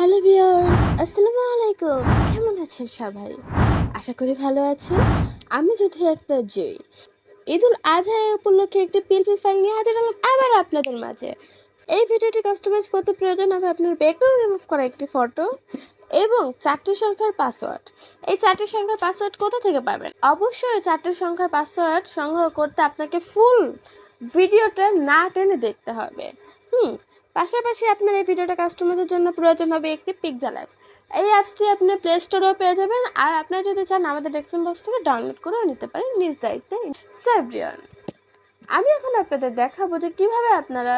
Hello viewers আসসালামু আলাইকুম কেমন আছেন সবাই? আশা করি ভালো আছেন। আমি যদি একটা জয়ী। ঈদুল আজহা উপলক্ষে একটি পিলপি ফাইল নিয়ে হাজির হলাম আবার আপনাদের মাঝে। এই ভিডিওটি কাস্টমাইজ করতে প্রয়োজন হবে আপনার ব্যাকগ্রাউন্ড রিমুভ করা একটি ফটো এবং চারটি সংখ্যার পাসওয়ার্ড এই চারটি সংখ্যার পাসওয়ার্ড কোথা থেকে পাবেন? অবশ্যই চারটি সংখ্যার পাসওয়ার্ড সংগ্রহ করতে আপনাকে ফুল ভিডিওটা না টেনে দেখতে হবে। হুম পাশাপাশি আপনার এই ভিডিওটা কাস্টমারদের জন্য প্রয়োজন হবে একটি পিকজাল অ্যাপস এই অ্যাপসটি আপনি প্লে স্টোরেও পেয়ে যাবেন আর আপনার যদি চান আমাদের ডেস্কটপ বক্স থেকে ডাউনলোড করেও নিতে পারেন নিজ দায়িত্বে সেভরিয়ান আমি এখন আপনাদের দেখাবো যে কীভাবে আপনারা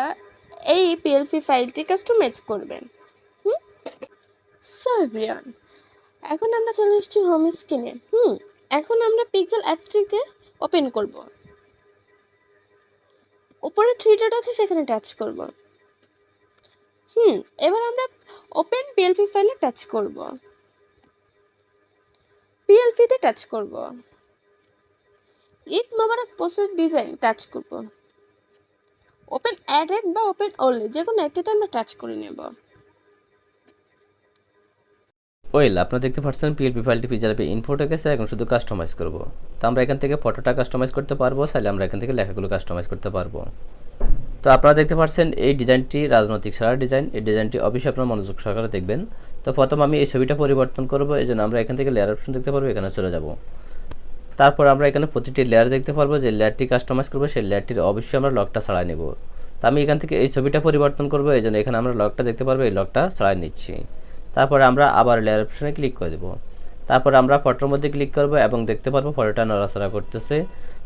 এই পিএলপি ফাইলটি কাস্টমাইজ করবেন। হুম? এখন আমরা চলে এসেছি হোম স্ক্রিনে হুম, এখন আমরা পিকজেল অ্যাপসটিকে ওপেন করব। উপরে থ্রি ডট আছে, সেখানে টাচ করব। হুম, এবার আমরা ওপেন পিএলপি ফাইলে টাচ করব। পিএলপিতে টাচ করব। ঈদ মোবারক পোস্টের ডিজাইন টাচ করব। ওপেন অ্যাডেড বা ওপেন ওনলি যে কোনো একটিতে আমরা টাচ করে নেব। ওয়েল আপনারা দেখতে পাচ্ছেন পিএলপি ফাইলটি পিজারপি ইনফোটে গেছে এখন শুধু কাস্টমাইজ করব। তো আমরা এখান থেকে ফটোটা কাস্টমাইজ করতে পারব, চাইলে আমরা এখান থেকে লেখাগুলো কাস্টমাইজ করতে পারব। তো আপনারা দেখতে পাচ্ছেন এই ডিজাইনটি রাজনৈতিক সারা ডিজাইন। এই ডিজাইনটি অবশ্যই আপনার মনোযোগ সহকারে দেখবেন। তো প্রথম আমি এই ছবিটা পরিবর্তন করব। এই জন্য আমরা এখান থেকে লেয়ার অপশন দেখতে পারব, এখানে চলে যাব। তারপর আমরা এখানে প্রতিটি লেয়ার দেখতে পারব যে লেয়ারটি কাস্টমাইজ করব, সেই লেয়ারটির অবশ্যই আমরা লকটা ছাড়াই নেব। তো আমি এখান থেকে এই ছবিটা পরিবর্তন করব, এই জন্য এখানে আমরা লকটা দেখতে পারব, এই লকটা ছাড়াই নিচ্ছি। তারপরে আমরা আবার লেয়ার অপশনে ক্লিক করে দেবো। তারপর আমরা ফটোর মধ্যে ক্লিক করব এবং দেখতে পারব ফটোটা নড়াচড়া করতেছে।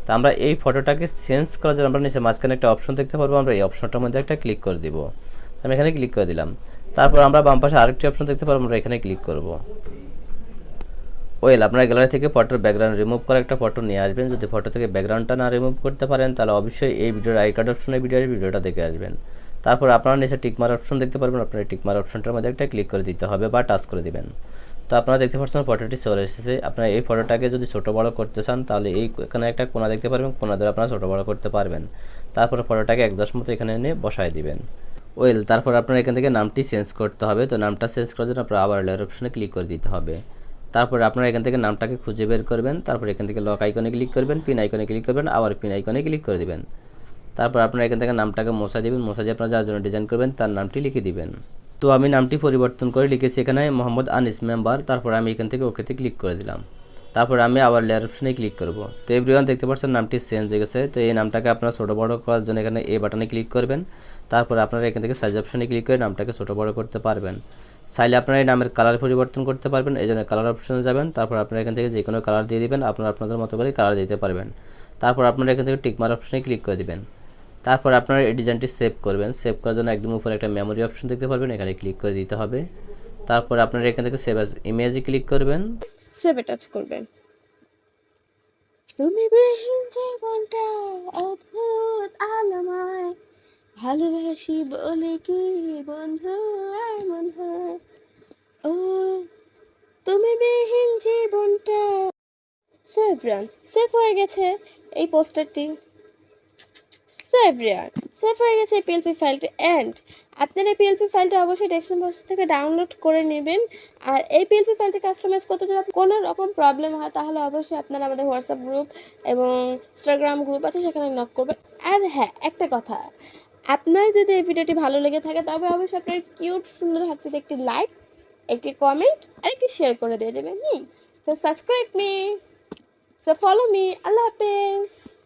তো আমরা এই ফটোটাকে চেঞ্জ করার জন্য আমরা নিচে মাঝখানে একটা অপশন দেখতে পারব, আমরা এই অপশনটার মধ্যে একটা ক্লিক করে দিব। আমি এখানে ক্লিক করে দিলাম। তারপর আমরা বাম পাশে আরেকটি অপশন দেখতে পারব, আমরা এখানে ক্লিক করব। ওয়েল আপনার গ্যালারি থেকে ফটোর ব্যাকগ্রাউন্ড রিমুভ করে একটা ফটো নিয়ে আসবেন। যদি ফটো থেকে ব্যাকগ্রাউন্ডটা না রিমুভ করতে পারেন, তাহলে অবশ্যই এই ভিডিওর আই কার্ড অপশনে ভিডিওর ভিডিওটা দেখে আসবেন। তারপর আপনারা নিচে টিকমার অপশন দেখতে পারবেন, আপনার টিকমার অপশনটার মধ্যে একটা ক্লিক করে দিতে হবে বা টাচ করে দিবেন। তো আপনারা দেখতে পাচ্ছেন ফটোটি চলে এসেছে। আপনারা এই ফটোটাকে যদি ছোটো বড় করতে চান, তাহলে এই এখানে একটা কোনা দেখতে পারবেন। কোনা ধরে আপনারা ছোটো বড় করতে পারবেন। তারপর ফটোটাকে এক দশ মতো এখানে এনে বসায় দিবেন। ওয়েল, তারপর আপনার এখান থেকে নামটি চেঞ্জ করতে হবে। তো নামটা চেঞ্জ করার জন্য আপনার আবার লেয়ার অপশনে ক্লিক করে দিতে হবে। তারপর আপনারা এখান থেকে নামটাকে খুঁজে বের করবেন। তারপর এখান থেকে লক আইকনে ক্লিক করবেন। পিন আইকনে ক্লিক করবেন। আবার পিন আইকনে ক্লিক করে দিবেন। তারপর আপনারা এখান থেকে নামটাকে মশা দিবেন। মশা দিয়ে আপনারা যার জন্য ডিজাইন করবেন, তার নামটি লিখে দিবেন। তো আমি নামটি পরিবর্তন করে লিখেছি, এখানে মোহাম্মদ আনিস মেম্বার, তারপর আমি এখান থেকে ওকেতে ক্লিক করে দিলাম। তারপর আমি আবার লেয়ার অপশনে ক্লিক করব। তো এভরিওয়ান দেখতে পাচ্ছেন নামটি চেঞ্জ হয়ে গেছে, তো এই নামটাকে আপনার ছোটো বড় করার জন্য এখানে এ বাটনে ক্লিক করবেন। তারপর আপনারা এখান থেকে সাইজ অপশনে ক্লিক করে নামটাকে ছোটো বড় করতে পারবেন। চাইলে আপনারা এই নামের কালার পরিবর্তন করতে পারবেন, এই জন্য কালার অপশনে যাবেন। তারপর আপনারা এখান থেকে যে কোনো কালার দিয়ে দিবেন, আপনারা আপনাদের মতো করে কালার দিতে পারবেন। তারপর আপনারা এখান থেকে টিকমার অপশনে ক্লিক করে দিবেন। তারপর আপনারা এই ডিজাইনটি সেভ করবেন। সেভ করার জন্য একদম উপরে একটা মেমোরি অপশন দেখতে পারবেন। এখানে ক্লিক করে দিতে হবে। তারপর আপনারা এখান থেকে সেভ অ্যাজ ইমেজে ক্লিক করবেন। সেভে টাচ করবেন। তুমি বিহীন জীবনটা অদ্ভুত আলমায়। ভালোবাসি বলে কি বন্ধু এমন হয়? ও, তুমি বিহীন জীবনটা। সেভ রান সেভ হয়ে গেছে। এই পোস্টারটি সেভ রান সেভ হয়ে গেছে পিএলপি ফাইলটি অ্যান্ড আপনারা এই পিএলপি ফাইলটা অবশ্যই ডেস্কটপ বক্স থেকে ডাউনলোড করে নেবেন। আর এই পিএলপি ফাইলটি কাস্টমাইজ করতে যদি কোনো রকম প্রবলেম হয়, তাহলে অবশ্যই আপনারা আমাদের হোয়াটসঅ্যাপ গ্রুপ এবং ইনস্টাগ্রাম গ্রুপ আছে, সেখানে নক করবেন। আর হ্যাঁ একটা কথা, আপনার যদি এই ভিডিওটি ভালো লেগে থাকে, তবে অবশ্যই আপনার কিউট সুন্দর হাতটিতে একটি লাইক একটি কমেন্ট আর একটি শেয়ার করে দিয়ে দেবেন, হুম? So subscribe me so follow me আল্লাহ হাফেজ।